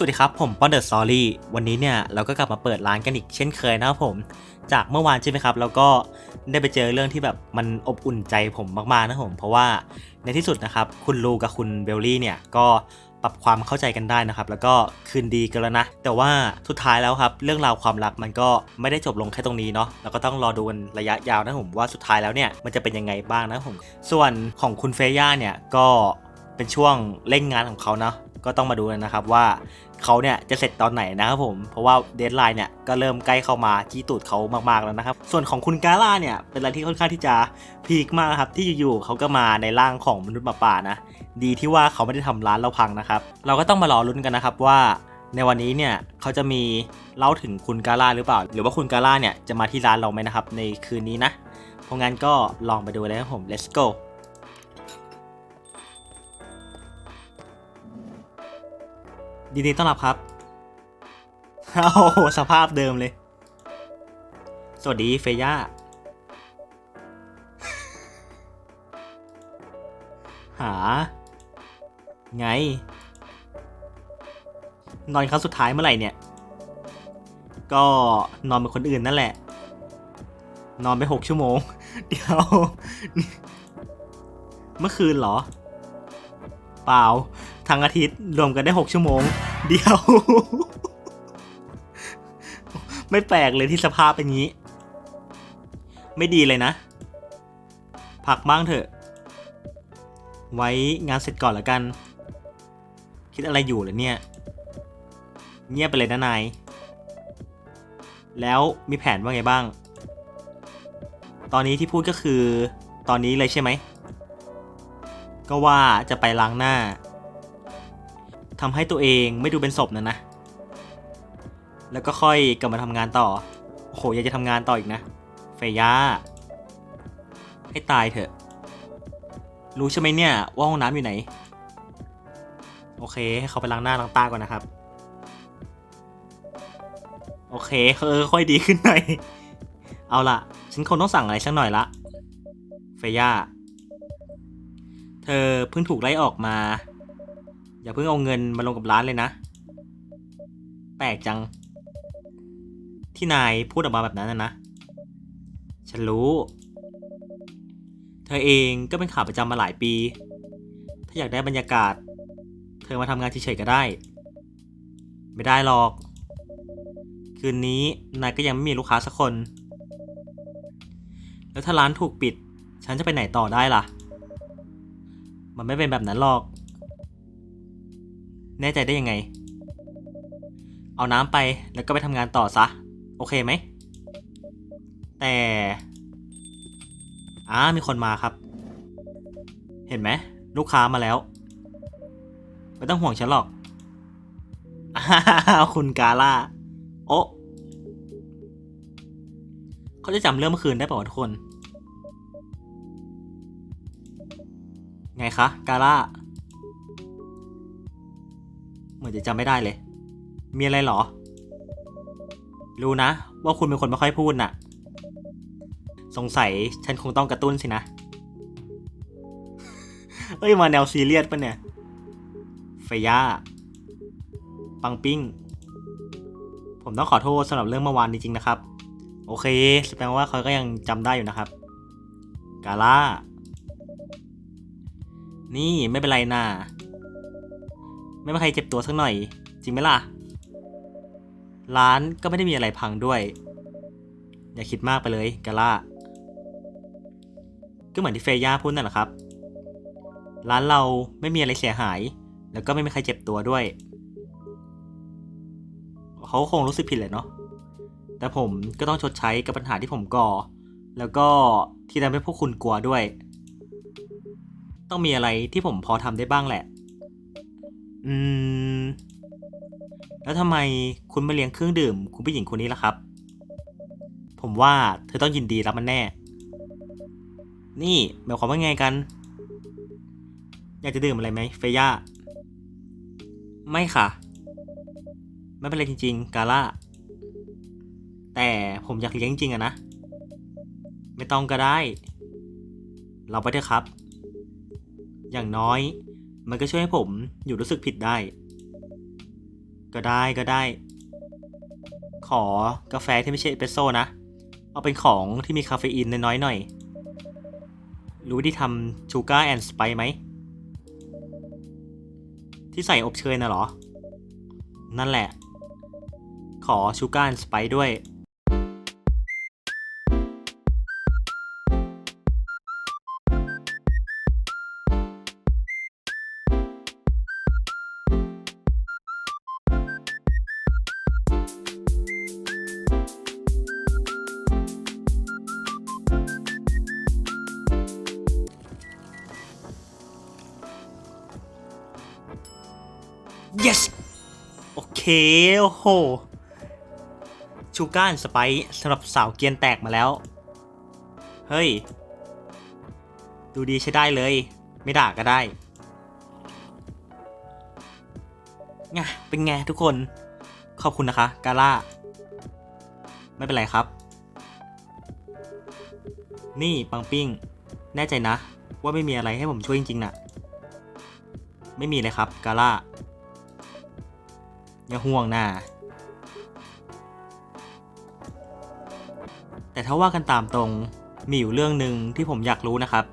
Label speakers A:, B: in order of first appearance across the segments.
A: สวัสดีครับผมปอนเดอะสตอรี่วันนี้เนี่ยเราก็กลับมาเปิดร้านกันอีกเช่นเคยนะครับผม จากเมื่อวานใช่ไหมครับ แล้วก็ได้ไปเจอเรื่องที่แบบมันอบอุ่นใจผมมากๆนะผม เพราะว่าในที่สุดนะครับ คุณลูกับคุณเบลลี่เนี่ยก็ปรับความเข้าใจกันได้นะครับ แล้วก็คืนดีกันแล้วนะ แต่ว่าสุดท้ายแล้วครับ เรื่องราวความรักมันก็ไม่ได้จบลงแค่ตรงนี้เนาะเราก็ต้องรอดูกันระยะยาวนะผมว่าสุดท้ายแล้วเนี่ยมันจะเป็นยังไงบ้างนะผม ส่วนของคุณเฟย่าเนี่ยก็เป็นช่วงเร่งงานของเขาเนาะก็ต้องมาดูกันนะครับว่า เขาเนี่ยจะเสร็จตอนไหนนะครับผม เพราะว่าเดทไลน์เนี่ยก็เริ่มใกล้เข้ามาจี้ตูดเขามากๆแล้วนะครับ ส่วนของคุณกาล่าเนี่ยเป็นอะไรที่ค่อนข้างที่จะพีคมากครับที่อยู่ๆเขาก็มาในร่างของมนุษย์หมาป่านะ ดีที่ว่าเขาไม่ได้ทำร้านเราพังนะครับ เราก็ต้องมารอลุ้นกันนะครับว่าในวันนี้เนี่ยเขาจะมีเล่าถึงคุณกาล่าหรือเปล่า หรือว่าคุณกาล่าเนี่ยจะมาที่ร้านเราไหมนะครับในคืนนี้นะเพราะงั้นก็ลองไปดูเลยครับผม let's go ยินดีต้อนรับครับ โอ้โหสภาพเดิมเลย สวัสดีเฟย่า หา ไง นอนครั้งสุดท้ายเมื่อไหร่เนี่ย ก็นอนเป็นคนอื่นนั่นแหละ นอนไปหกชั่วโมง เดี๋ยว เมื่อคืนเหรอ เปล่า ทั้งอาทิตย์รวมกันได้ 6 ชั่วโมง เดียว ไม่แปลกเลยที่สภาพเป็นงี้ ไม่ดีเลยนะ พักบ้างเถอะ ไว้งานเสร็จก่อนละกัน คิดอะไรอยู่เหรอเนี่ย เงียบไปเลยนะนาย แล้วมีแผนว่าไงบ้าง ตอนนี้ที่พูดก็คือ ตอนนี้เลยใช่ไหมก็ว่าจะไปล้างหน้า ทำให้ตัวเองไม่ดูเป็นศพนะนะ แล้วก็ค่อยกลับมาทำงานต่อ โอ้โห อยากจะทำงานต่ออีกนะเฟย่าให้ตายเถอะ รู้ใช่ไหมเนี่ยว่าห้องน้ำอยู่ไหน โอเค ให้เขาไปล้างหน้าล้างตาก่อนนะครับ โอเคเออค่อยดีขึ้นหน่อย เอาล่ะ ฉันคงต้องสั่งอะไรสักหน่อยละเฟย่า เธอเพิ่งถูกไล่ออกมา อย่าเพิ่งเอาเงินมาลงกับร้านเลยนะ แปลกจัง ที่นายพูดออกมาแบบนั้นนะนะ ฉันรู้ เธอเองก็เป็นขาประจำมาหลายปี ถ้าอยากได้บรรยากาศ เธอมาทำงานเฉยๆก็ได้ ไม่ได้หรอก คืนนี้นายก็ยังไม่มีลูกค้าสักคน แล้วถ้าร้านถูกปิด ฉันจะไปไหนต่อได้ล่ะ มันไม่เป็นแบบนั้นหรอก แน่ใจได้ยังไง เอาน้ำไปแล้วก็ไปทำงานต่อซะ โอเคไหม แต่อ่ามีคนมาครับ เห็นไหมลูกค้ามาแล้ว ไม่ต้องห่วงฉันหรอกอ้าวคุณกาล่า โอะเขาจะจำเรื่องเมื่อคืนได้ป่าวทุกคน ไงคะ กาล่า เหมือนจะจำไม่ได้เลย มีอะไรเหรอ รู้นะ ว่าคุณเป็นคนไม่ค่อยพูดน่ะ สงสัยฉันคงต้องกระตุ้นสินะ เอ้ยมาแนวซีเรียสปะเนี่ยเฟย่า ปังปิ้ง ผมต้องขอโทษสำหรับเรื่องเมื่อวานจริงๆนะครับ โอเคแสดงว่าเขาก็ยังจำได้อยู่นะครับ กาล่า นี่ไม่เป็นไรนะ ไม่มีใครเจ็บตัวสักหน่อย จริงไหมล่ะ ร้านก็ไม่ได้มีอะไรพังด้วย อย่าคิดมากไปเลยกาล่า ก็เหมือนที่เฟย่าพูดนั่นแหละครับ ร้านเราไม่มีอะไรเสียหาย แล้วก็ไม่มีใครเจ็บตัวด้วย เขาคงรู้สึกผิดแหละเนาะ แต่ผมก็ต้องชดใช้กับปัญหาที่ผมก่อ แล้วก็ที่ทำให้พวกคุณกลัวด้วย ต้องมีอะไรที่ผมพอทำได้บ้างแหละ อืม แล้วทำไมคุณไม่เลี้ยงเครื่องดื่ม คุณผู้หญิงคนนี้ล่ะครับ ผมว่าเธอต้องยินดีรับมันแน่ นี่หมายความว่าไงกัน อยากจะดื่มอะไรไหมเฟย่า ไม่ค่ะ ไม่เป็นไรจริง ๆ กาล่า แต่ผมอยากเลี้ยงจริงอะนะ ไม่ต้องก็ได้ เราไปเถอะครับ อย่างน้อย มันก็ช่วยให้ผมอยู่รู้สึกผิดได้ ก็ได้ก็ได้ ขอกาแฟที่ไม่ใช่เอสเปรสโซ่นะ เอาเป็นของที่มีคาเฟอีนน้อยๆหน่อย รู้วิธีทำชูการ์แอนด์สไปไหม ที่ใส่อบเชยน่ะเหรอ นั่นแหละ ขอชูการ์แอนด์สไปด้วย yes โอเค โอ้โห ชูการสไปสำหรับสาวเกียนแตกมาแล้ว เฮ้ย ดูดีใช้ได้เลย ไม่ด่าก็ได้ไงเป็นไงทุกคน ขอบคุณนะคะ กาล่า ไม่เป็นไรครับ นี่ปังปิ้ง แน่ใจนะ ว่าไม่มีอะไรให้ผมช่วยจริงๆน่ะ ไม่มีเลยครับ กาล่า อย่าห่วงนะแต่ถ้าว่ากันตามตรงมีอยู่เรื่องหนึ่งที่ผมอยากรู้นะครับ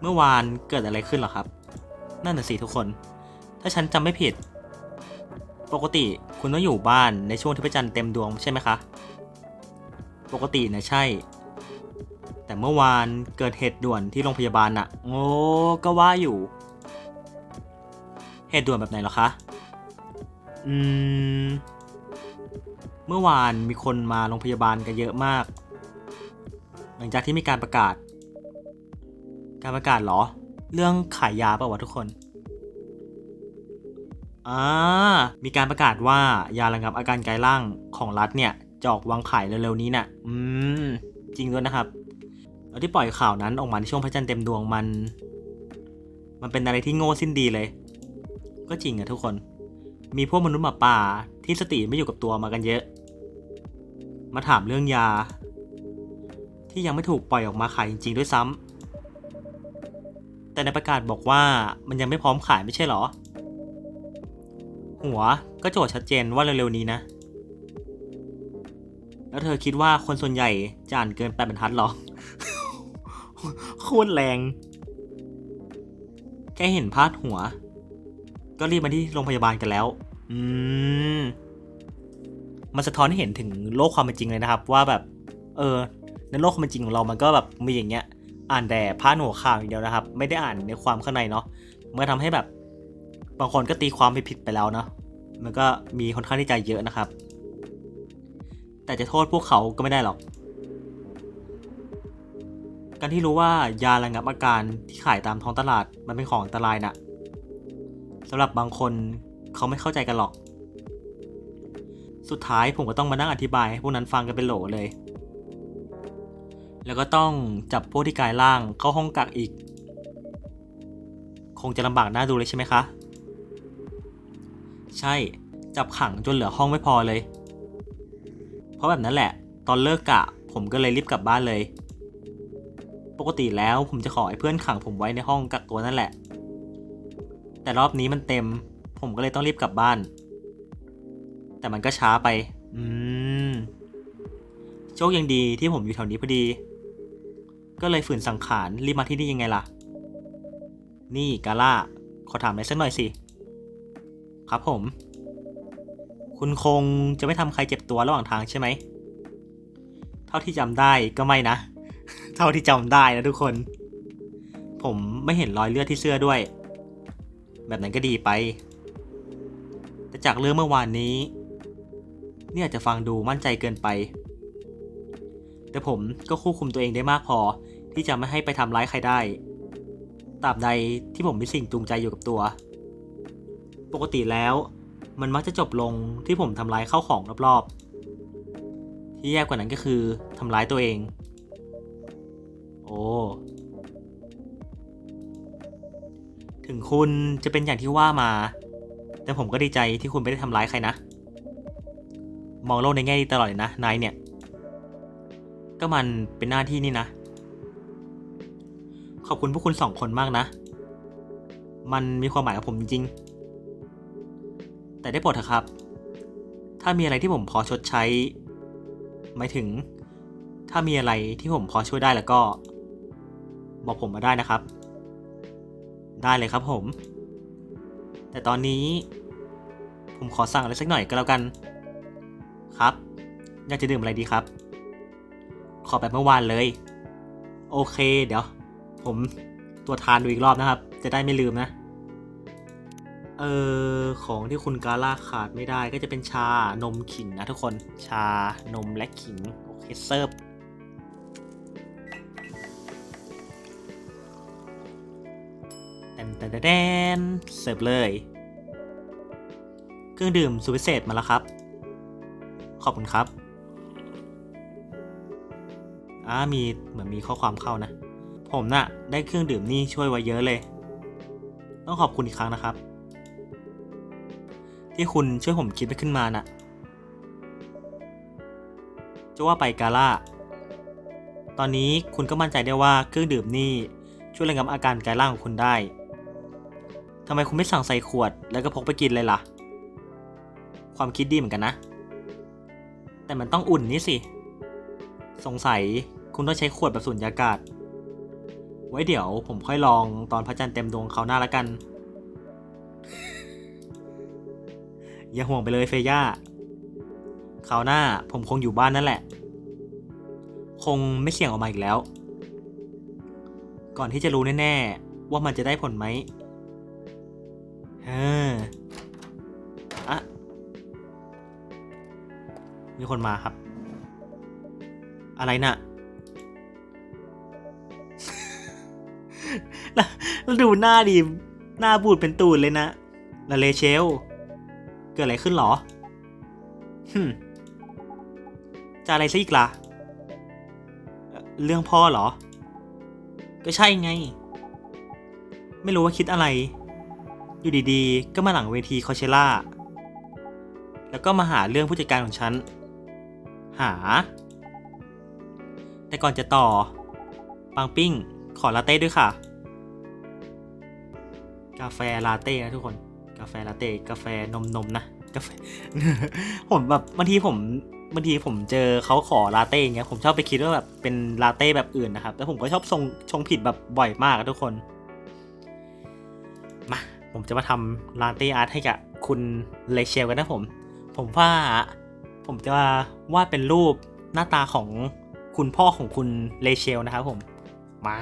A: เมื่อวานเกิดอะไรขึ้นหรอครับ นั่นน่ะสิทุกคน ถ้าฉันจำไม่ผิด ปกติคุณต้องอยู่บ้านในช่วงที่พระจันทร์เต็มดวงใช่ไหมคะ ปกตินะใช่ แต่เมื่อวานเกิดเหตุด่วนที่โรงพยาบาลน่ะ โอ้ก็ว่าอยู่ เหตุด่วนแบบไหนหรอคะ อืม เมื่อวานมีคนมาโรงพยาบาลกันเยอะมาก หลังจากที่มีการประกาศ การประกาศเหรอ เรื่องขายยาเปล่าวะทุกคนอ่ามีการประกาศว่ายาระงับอาการกายร่างของรัฐเนี่ยจะออกวางขายเร็วๆนี้น่ะ อืม จริงด้วยนะครับแล้วที่ปล่อยข่าวนั้นออกมาในช่วงพระจันทร์เต็มดวงมัน มันเป็นอะไรที่โง่สิ้นดีเลย ก็จริงอะทุกคน มีพวกมนุษย์หมาป่าที่สติไม่อยู่กับตัวมากันเยอะ มาถามเรื่องยา ที่ยังไม่ถูกปล่อยออกมาขายจริง ๆ ด้วยซ้ำแต่ในประกาศบอกว่ามันยังไม่พร้อมขายไม่ใช่เหรอ หัวก็โจทย์ชัดเจนว่าเร็วๆนี้นะ แล้วเธอคิดว่าคนส่วนใหญ่จะอ่านเกินแปดบรรทัดหรอ โคตรแรง แค่เห็นพาดหัว ก็รีบมาที่โรงพยาบาลกันแล้ว อืม มันสะท้อนให้เห็นถึงโลกความเป็นจริงเลยนะครับ ว่าแบบ เออ ในโลกความเป็นจริงของเรามันก็แบบมีอย่างเงี้ย อ่านแต่พาดหัวข่าวอย่างเดียวนะครับ ไม่ได้อ่านในความข้างในเนาะมันก็ทำให้แบบ บางคนก็ตีความไปผิดไปแล้วเนาะ มันก็มีค่อนข้างที่จะเยอะนะครับ แต่จะโทษพวกเขาก็ไม่ได้หรอก การที่รู้ว่ายาระงับอาการที่ขายตามท้องตลาดมันเป็นของอันตรายน่ะ สำหรับบางคนเขาไม่เข้าใจกันหรอก สุดท้ายผมก็ต้องมานั่งอธิบายให้พวกนั้นฟังกันเป็นโหลเลย แล้วก็ต้องจับพวกที่กายล่างเข้าห้องกักอีก คงจะลำบากน่าดูเลยใช่ไหมคะ ใช่ จับขังจนเหลือห้องไม่พอเลย เพราะแบบนั้นแหละ ตอนเลิกกะ ผมก็เลยรีบกลับบ้านเลย ปกติแล้วผมจะขอให้เพื่อนขังผมไว้ในห้องกักตัวนั่นแหละ แต่รอบนี้มันเต็ม ผมก็เลยต้องรีบกลับบ้าน แต่มันก็ช้าไป อืม โชคยังดีที่ผมอยู่แถวนี้พอดี ก็เลยฝืนสังขารรีบมาที่นี่ยังไงล่ะ นี่กาล่า ขอถามอะไรสักหน่อยสิ ครับผม คุณคงจะไม่ทำใครเจ็บตัวระหว่างทางใช่ไหม เท่าที่จำได้ก็ไม่นะ เท่าที่จำได้นะทุกคน ผมไม่เห็นรอยเลือดที่เสื้อด้วย แบบนั้นก็ดีไป แต่จากเรื่องเมื่อวานนี้ เนี่ยอาจจะฟังดูมั่นใจเกินไป แต่ผมก็ควบคุมตัวเองได้มากพอที่จะไม่ให้ไปทำร้ายใครได้ตราบใดที่ผมมีสิ่งจูงใจอยู่กับตัว ปกติแล้วมันมักจะจบลงที่ผมทำร้ายเข้าของรอบๆ ที่แย่กว่านั้นก็คือทำร้ายตัวเอง โอ้ ถึงคุณจะเป็นอย่างที่ว่ามา แต่ผมก็ดีใจที่คุณไม่ได้ทำร้ายใครนะ มองโลกในแง่ดีตลอดเลยนะ นายเนี่ย ก็มันเป็นหน้าที่นี่นะ ขอบคุณพวกคุณสองคนมากนะ มันมีความหมายกับผมจริง แต่ได้โปรดเถอะครับ ถ้ามีอะไรที่ผมพอชดใช้ หมายถึง ถ้ามีอะไรที่ผมพอช่วยได้แล้วก็ บอกผมมาได้นะครับ ได้เลยครับผม แต่ตอนนี้ผมขอสั่งอะไรสักหน่อยก็แล้วกัน ครับ อยากจะดื่มอะไรดีครับ ขอแบบเมื่อวานเลย โอเค เดี๋ยว ผมตัวทานดูอีกรอบนะครับ จะได้ไม่ลืมนะ เออของที่คุณกาล่าขาดไม่ได้ก็จะเป็นชานมขิงนะทุกคน ชานมและขิง โอเคเซิร์ฟ นแตนแตนแตนเสิร์ฟเลย เครื่องดื่มสุดพิเศษมาแล้วครับ ขอบคุณครับอ่ามีเหมือนมีข้อความเข้านะ ผมน่ะได้เครื่องดื่มนี่ช่วยไว้เยอะเลย ต้องขอบคุณอีกครั้งนะครับ ที่คุณช่วยผมคิดไปขึ้นมาน่ะจะว่าไปกาล่า ตอนนี้คุณก็มั่นใจได้ว่าเครื่องดื่มนี่ช่วยระงับอาการกายร่างของคุณได้ ทำไมคุณไม่สั่งใส่ขวด แล้วก็พกไปกินเลยล่ะ ความคิดดีเหมือนกันนะ แต่มันต้องอุ่นนี่สิ สงสัยคุณต้องใช้ขวดแบบสุญญากาศ ไว้เดี๋ยวผมค่อยลองตอนพระจันทร์เต็มดวงเขาวหน้าละกัน อย่าห่วงไปเลยเฟย่าคราวหน้าผมคงอยู่บ้านนั่นแหละ คงไม่เสี่ยงออกมาอีกแล้ว ก่อนที่จะรู้แน่ ๆ ว่ามันจะได้ผลไหม อออะมีคนมาครับ อะไรน่ะแล้วดูหน้าดีหน้าบูดเป็นตูดเลยนะลาเลเชล เกิดอะไรขึ้นหรอฮึจะอะไรซะอีกล่ะเอ่อเรื่องพ่อเหรอ ก็ใช่ไง ไม่รู้ว่าคิดอะไร อยู่ดีๆ ก็มาหลังเวทีคอเชล่า แล้วก็มาหาเรื่องผู้จัดการของฉัน หา แต่ก่อนจะต่อ ปังปิ้ง ขอลาเต้ด้วยค่ะ กาแฟลาเต้นะทุกคน กาแฟลาเต้ กาแฟนมนมนะ กาแฟ ผมแบบบางทีผมบางทีผมเจอเขาขอลาเต้อย่างเงี้ยผมชอบไปคิดว่าแบบเป็นลาเต้แบบอื่นนะครับแล้วผมก็ชอบชงชงผิดแบบบ่อยมากอะทุกคน ผมจะมาทำลาเต้อาร์ตให้กับคุณเลเชลกันนะผม ผมว่าผมจะวาดเป็นรูปหน้าตาของคุณพ่อของคุณเลเชลนะครับผม มา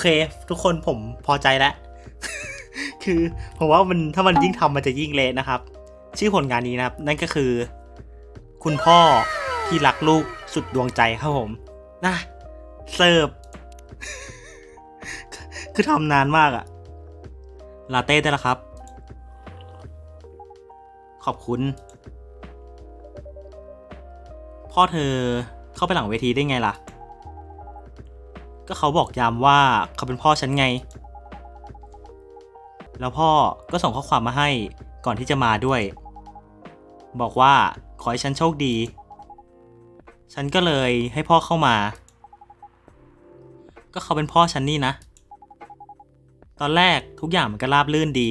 A: เค ทุกคนผมพอใจแล้ว คือผมว่ามันถ้ามันยิ่งทำมันจะยิ่งเละนะครับ ชื่อผลงานนี้นะครับ นั่นก็คือ คุณพ่อที่รักลูกสุดดวงใจครับผมนะเสิร์ฟคือทำนานมากอะลาเต้ได้แล้วครับ ขอบคุณ พ่อเธอเข้าไปหลังเวทีได้ไงล่ะ ก็เขาบอกยามว่าเขาเป็นพ่อฉันไง แล้วพ่อก็ส่งข้อความมาให้ก่อนที่จะมาด้วย บอกว่าขอให้ฉันโชคดี ฉันก็เลยให้พ่อเข้ามา ก็เขาเป็นพ่อฉันนี่นะ ตอนแรกทุกอย่างมันก็ราบรื่นดี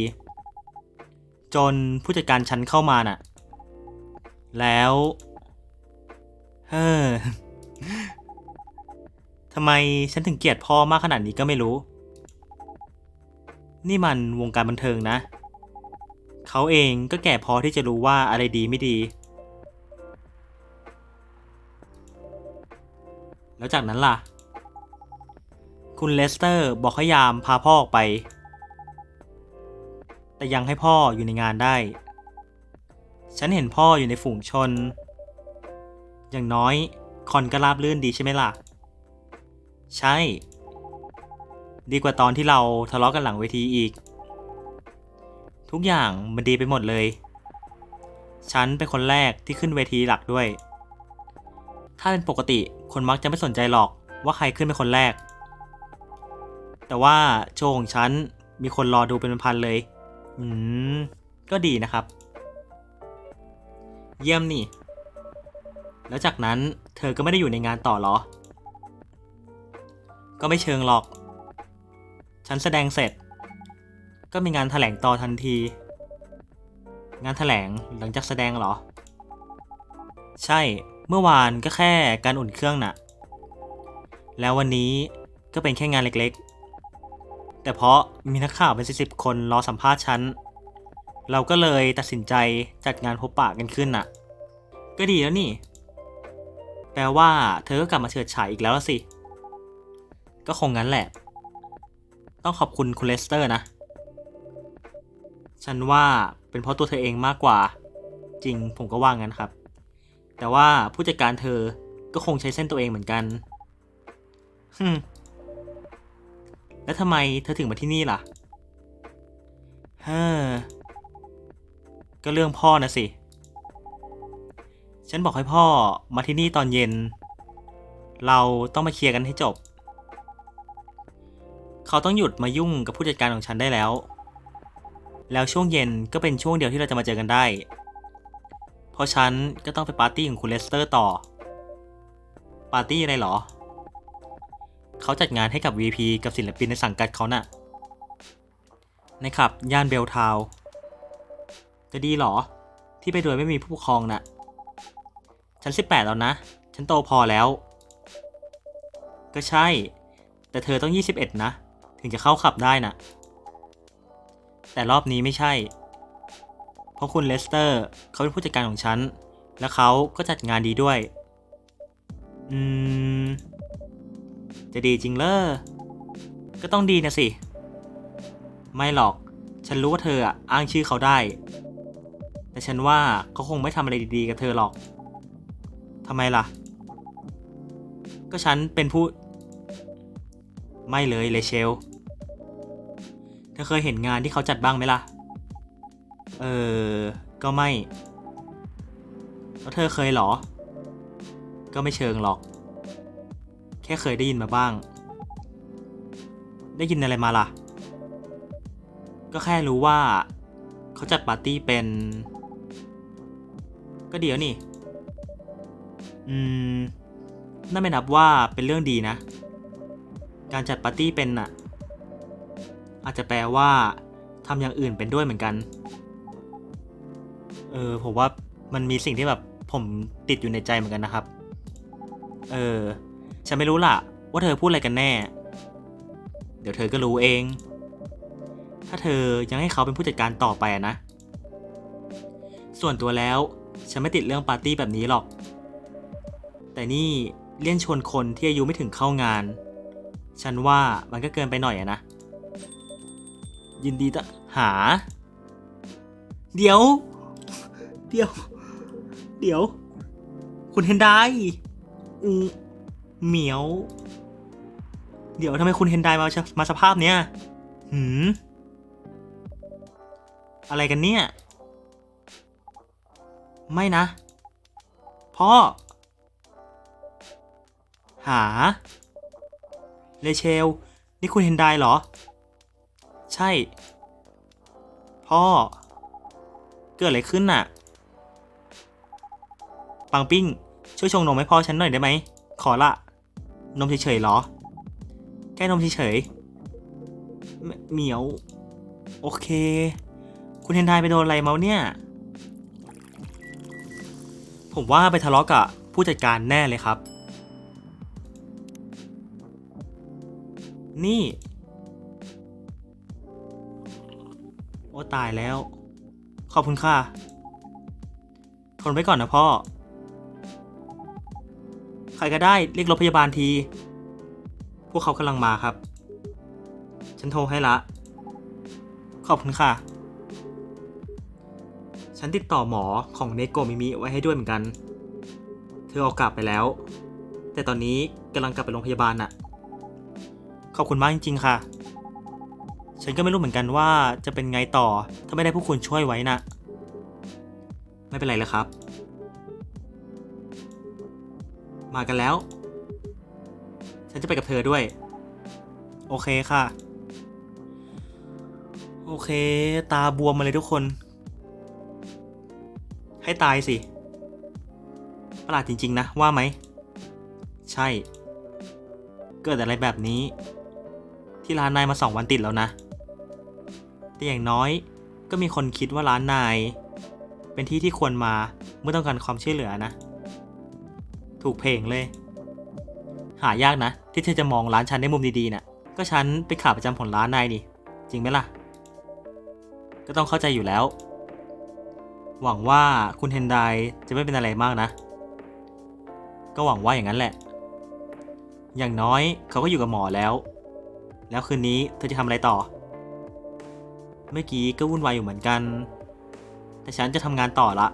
A: จนผู้จัดการฉันเข้ามาน่ะ แล้ว เฮ้อ ทำไมฉันถึงเกลียดพ่อมากขนาดนี้ก็ไม่รู้ นี่มันวงการบันเทิงนะ เขาเองก็แก่พอที่จะรู้ว่าอะไรดีไม่ดี แล้วจากนั้นล่ะ คุณเลสเตอร์บอกให้ยามพาพ่อออกไป แต่ยังให้พ่ออยู่ในงานได้ ฉันเห็นพ่ออยู่ในฝูงชน อย่างน้อยคอนก็ราบลื่นดีใช่ไหมล่ะ ใช่ ดีกว่าตอนที่เราทะเลาะกันหลังเวทีอีก ทุกอย่างมันดีไปหมดเลย ฉันเป็นคนแรกที่ขึ้นเวทีหลักด้วย ถ้าเป็นปกติคนมักจะไม่สนใจหรอกว่าใครขึ้นเป็นคนแรก แต่ว่าโชว์ของฉันมีคนรอดูเป็นพันเลย อืม ก็ดีนะครับ เยี่ยมนี่ แล้วจากนั้นเธอก็ไม่ได้อยู่ในงานต่อหรอ ก็ไม่เชิงหรอก ฉันแสดงเสร็จ ก็มีงานแถลงต่อทันที งานแถลงหลังจากแสดงเหรอ ใช่ เมื่อวานก็แค่การอุ่นเครื่องน่ะ แล้ววันนี้ก็เป็นแค่งานเล็กๆ แต่เพราะมีนักข่าวเป็นสิบๆคนรอสัมภาษณ์ฉัน เราก็เลยตัดสินใจจัดงานพบปะกันขึ้นน่ะ ก็ดีแล้วนี่ แปลว่าเธอก็กลับมาเฉิดฉายอีกแล้วสิ ก็คงงั้นแหละ ต้องขอบคุณคุณเลสเตอร์นะ ฉันว่าเป็นเพราะตัวเธอเองมากกว่า จริงผมก็ว่างั้นครับ แต่ว่าผู้จัดการเธอก็คงใช้เส้นตัวเองเหมือนกันฮึมแล้วทำไมเธอถึงมาที่นี่ล่ะเฮ้อก็เรื่องพ่อนะสิ ฉันบอกให้พ่อมาที่นี่ตอนเย็น เราต้องมาเคลียร์กันให้จบ เขาต้องหยุดมายุ่งกับผู้จัดการของฉันได้แล้ว แล้วช่วงเย็นก็เป็นช่วงเดียวที่เราจะมาเจอกันได้ เพราะฉันก็ต้องไปปาร์ตี้ของคุณเลสเตอร์ต่อ ปาร์ตี้อะไรเหรอ เขาจัดงานให้กับ VP กับศิลปินในสังกัดเขาน่ะ ในขับย่านเบลทาวจะดีเหรอ ที่ไปโดยไม่มีผู้ปกครองน่ะ ฉัน 18 แล้วนะ ฉันโตพอแล้ว ก็ใช่แต่เธอต้อง 21 นะ ถึงจะเข้าขับได้น่ะ แต่รอบนี้ไม่ใช่ เพราะคุณเลสเตอร์เขาเป็นผู้จัดการของฉัน และเขาก็จัดงานดีด้วย อืม จะดีจริงเลอก็ต้องดีนะสิ ไม่หรอก ฉันรู้ว่าเธออะอ้างชื่อเขาได้ แต่ฉันว่าเขาคงไม่ทำอะไรดีๆกับเธอหรอกทำไมล่ะ ก็ฉันเป็นผู้ ไม่เลยเลเชล เธอเคยเห็นงานที่เขาจัดบ้างไหมล่ะ เออ ก็ไม่ แล้วเธอเคยหรอ ก็ไม่เชิงหรอก แค่เคยได้ยินมาบ้าง ได้ยินอะไรมาล่ะ ก็แค่รู้ว่า เขาจัดปาร์ตี้เป็น ก็เดี๋ยวนี่ อืมนั่นไม่นับว่าเป็นเรื่องดีนะ การจัดปาร์ตี้เป็นน่ะ อาจจะแปลว่าทำอย่างอื่นเป็นด้วยเหมือนกัน เออผมว่ามันมีสิ่งที่แบบผมติดอยู่ในใจเหมือนกันนะครับ เออ ฉันไม่รู้ล่ะ ว่าเธอพูดอะไรกันแน่ เดี๋ยวเธอก็รู้เอง ถ้าเธอยังให้เขาเป็นผู้จัดการต่อไปนะ ส่วนตัวแล้วฉันไม่ติดเรื่องปาร์ตี้แบบนี้หรอก แต่นี่เลี่ยนชวนคนที่อายุไม่ถึงเข้างาน ฉันว่ามันก็เกินไปหน่อยอะนะ ยินดีตะหา เดี๋ยว เดี๋ยว เดี๋ยว คุณเฮนไดอืมเหมียว เดี๋ยวทำไมคุณเฮนไดมามาสภาพเนี้ยหืมอะไรกันเนี่ย ไม่นะ พ่อ หา เลเชล นี่คุณเฮนไดเหรอ ใช่ พ่อ เกิดอะไรขึ้นน่ะ ปังปิ้ง ช่วยชงนมให้พ่อฉันหน่อยได้ไหม ขอละ นมเฉยๆหรอ แค่นมเฉยๆเหมียว โอเค คุณเทนไดไปโดนอะไรเมาเนี่ย ผมว่าไปทะเลาะกับผู้จัดการแน่เลยครับ นี่ อ้ตายแล้ว ขอบคุณค่ะ ทนไว้ก่อนนะพ่อ ใครก็ได้เรียกรถพยาบาลที พวกเขากำลังมาครับ ฉันโทรให้ละ ขอบคุณค่ะ ฉันติดต่อหมอของเนโกมิมิไว้ให้ด้วยเหมือนกัน เธอเอากลับไปแล้ว แต่ตอนนี้กำลังกลับไปโรงพยาบาลน่ะ ขอบคุณมากจริง ๆ ค่ะ ฉันก็ไม่รู้เหมือนกันว่าจะเป็นไงต่อ ถ้าไม่ได้ผู้คุณช่วยไว้นะไม่เป็นไรแล้วครับ มากันแล้ว ฉันจะไปกับเธอด้วย โอเคค่ะ โอเค ตาบวมมาเลยทุกคน ให้ตายสิ ประหลาดจริง ๆ นะ ว่าไหม ใช่ เกิดอะไรแบบนี้ที่ร้านนายมาสองวันติดแล้วนะ แต่อย่างน้อย ก็มีคนคิดว่าร้านนาย เป็นที่ที่ควรมาเมื่อต้องการความช่วยเหลือนะ ถูกเพลงเลย หายากนะ ที่เธอจะมองร้านฉันในมุมดีๆน่ะ ก็ฉันเป็นขาประจำของร้านนายนี่จริงไหมล่ะ ก็ต้องเข้าใจอยู่แล้ว หวังว่าคุณเทนไดจะไม่เป็นอะไรมากนะ ก็หวังว่าอย่างนั้นแหละ อย่างน้อยเขาก็อยู่กับหมอแล้ว แล้วคืนนี้เธอจะทำอะไรต่อ เมื่อกี้ก็วุ่นวายอยู่เหมือนกัน แต่ฉันจะทำงานต่อละ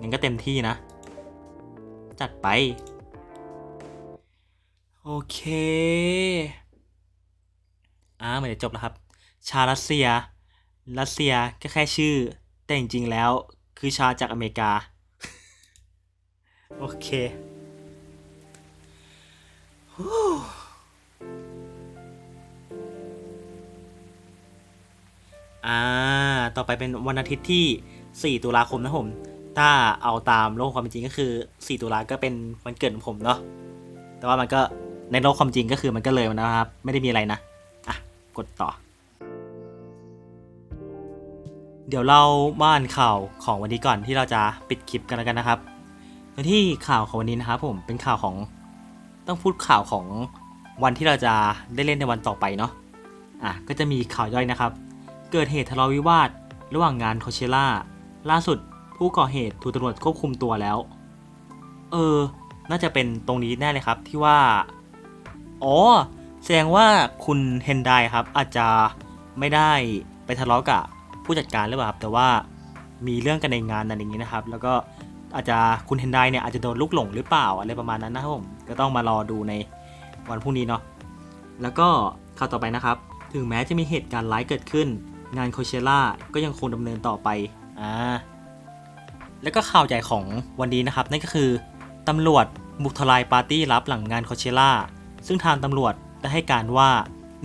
A: งั้นก็เต็มที่นะ จัดไป โอเค อ่าเหมือนจะจบแล้วครับ ชารัสเซีย รัสเซียก็แค่ชื่อ แต่จริงๆแล้วคือชาจากอเมริกา โอเคฮู้ อ่า ต่อไปเป็นวันอาทิตย์ที่ 4 ตุลาคมนะผม ถ้าเอาตามโลกความเป็นจริงก็คือ 4 ตุลาก็เป็นวันเกิดของผมเนาะ แต่ว่ามันก็ในโลกความจริงก็คือมันก็เลยนะครับ ไม่ได้มีอะไรนะ อะ กดต่อ เดี๋ยวเรามาอ่านข่าวของวันนี้ก่อนที่เราจะปิดคลิปกันแล้วกันนะครับโดยที่ข่าวของวันนี้นะครับผมเป็นข่าวของต้องพูดข่าวของวันที่เราจะได้เล่นในวันต่อไปเนาะ อะ ก็จะมีข่าวย่อยนะครับ เกิดเหตุทะเลาะวิวาท ระหว่างงานโคเชล่า ล่าสุดผู้ก่อเหตุถูกตำรวจควบคุมตัวแล้ว เออ น่าจะเป็นตรงนี้แน่เลยครับที่ว่า อ๋อ แสดงว่าคุณเฮนไดครับ อาจจะไม่ได้ไปทะเลาะกับผู้จัดการหรือเปล่าครับ แต่ว่ามีเรื่องกันในงานนั่นอย่างนี้นะครับ แล้วก็อาจจะคุณเฮนไดเนี่ยอาจจะโดนลูกหลงหรือเปล่าอะไรประมาณนั้นนะครับผมก็ต้องมารอดูในวันพรุ่งนี้เนาะแล้วก็ข่าวต่อไปนะครับ ถึงแม้จะมีเหตุการณ์ร้ายเกิดขึ้น งานโคเชล่าก็ยังคงดำเนินต่อไปอ่าแล้วก็ข่าวใหญ่ของวันนี้นะครับ นั่นก็คือตำรวจบุกทลายปาร์ตี้ลับหลังงานโคเชล่าซึ่งทางตำรวจได้ให้การว่า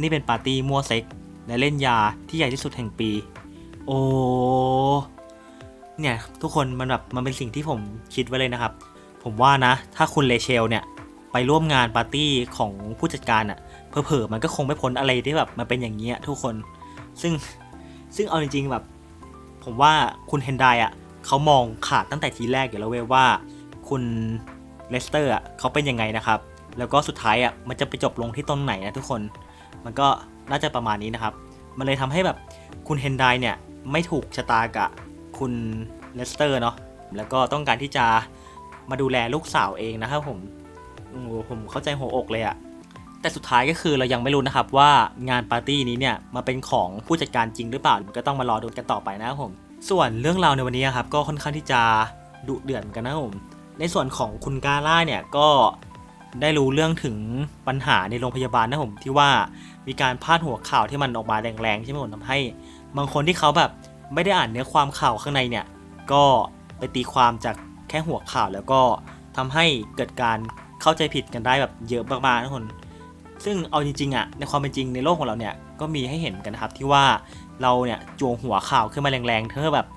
A: นี่เป็นปาร์ตี้มั่วเซ็ก และเล่นยาที่ใหญ่ที่สุดแห่งปี โอ้เนี่ยทุกคนมันแบบมันเป็นสิ่งที่ผมคิดไว้เลยนะครับ ผมว่านะ ถ้าคุณเลเชลเนี่ยไปร่วมงานปาร์ตี้ของผู้จัดการอะ่ะเผลอๆมันก็คงไม่พ้นอะไรที่แบบมันเป็นอย่างเงี้ยทุกคน ซึ่ง ซึ่งเอาจริงๆแบบ ผมว่าคุณเฮนไดอะเขามองขาดตั้งแต่ทีแรกอยู่แล้วเว้ยว่า คุณเลสเตอร์อะเขาเป็นยังไงนะครับ แล้วก็สุดท้ายอะมันจะไปจบลงที่ตรงไหนนะทุกคน มันก็น่าจะประมาณนี้นะครับ มันเลยทำให้แบบคุณเฮนไดเนี่ยไม่ถูกชะตากับคุณเลสเตอร์เนาะ แล้วก็ต้องการที่จะมาดูแลลูกสาวเองนะครับผมโอ้ผมเข้าใจหัวอกเลยอะ แต่สุดท้ายก็คือเรายังไม่รู้นะครับว่างานปาร์ตี้นี้เนี่ยมาเป็นของผู้จัดการจริงหรือเปล่าก็ต้องมารอดูกันต่อไปนะครับผม ส่วนเรื่องราวในวันนี้ครับก็ค่อนข้างที่จะดุเดือดกันนะครับผมในส่วนของคุณกาล่าเนี่ยก็ได้รู้เรื่องถึงปัญหาในโรงพยาบาลนะผมที่ว่ามีการพาดหัวข่าวที่มันออกมาแรงๆใช่ไหมผมทำให้ บางคนที่เขาแบบไม่ได้อ่านเนื้อความข่าวข้างในเนี่ยก็ไปตีความจากแค่หัวข่าวแล้วก็ทำให้เกิดการเข้าใจผิดกันได้แบบเยอะมากๆนะทุกคน ซึ่งเอาจริงๆอะในความเป็นจริงในโลกของเราเนี่ยก็มีให้เห็นกันนะครับที่ว่าเราเนี่ยจวงหัวข่าวขึ้นมาแรงๆเพื่อแบบ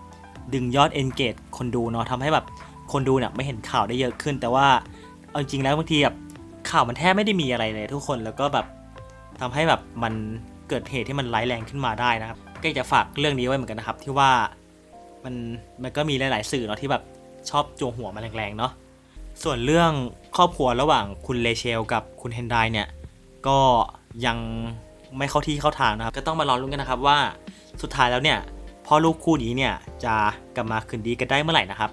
A: ดึงยอด engage คนดูเนาะทำให้แบบคนดูเนี่ยไม่เห็นข่าวได้เยอะขึ้น แต่ว่าเอาจริงๆแล้วบางทีแบบข่าวมันแทบไม่ได้มีอะไรเลยทุกคนแล้วก็แบบทำให้แบบมันเกิดเหตุที่มันร้ายแรงขึ้นมาได้นะครับ ก็จะฝากเรื่องนี้ไว้เหมือนกันนะครับ ที่ว่ามันมันก็มีหลาย ๆ สื่อเนาะที่แบบชอบโจวหัวมาแรงๆเนาะส่วนเรื่องครอบครัวระหว่างคุณเลเชล กับคุณเฮนไดเนี่ย ก็ยังไม่เข้าที่เข้าทางนะครับ ก็ต้องมารอลุ้นกันนะครับว่าสุดท้ายแล้วเนี่ยพ่อลูกคู่นี้เนี่ยจะกลับมาคืนดีกันได้เมื่อไหร่นะครับ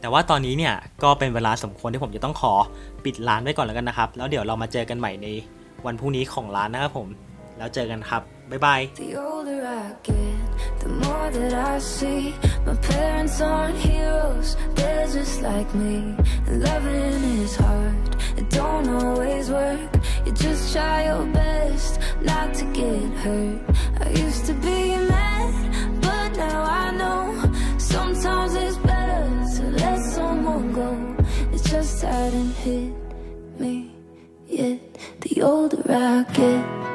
A: แต่ว่าตอนนี้เนี่ยก็เป็นเวลาสมควรที่ผมจะต้องขอปิดร้านไว้ก่อนแล้วกันนะครับ แล้วเดี๋ยวเรามาเจอกันใหม่ในวันพรุ่งนี้ของร้านนะครับผม แล้วเจอกันครับบ๊ายบาย
B: The more that I see. My parents aren't heroes, they're just like me. And loving is hard, it don't always work. You just try your best not to get hurt. I used to be mad, but now I know sometimes it's better to let someone go. It just hadn't hit me yet. The older I get.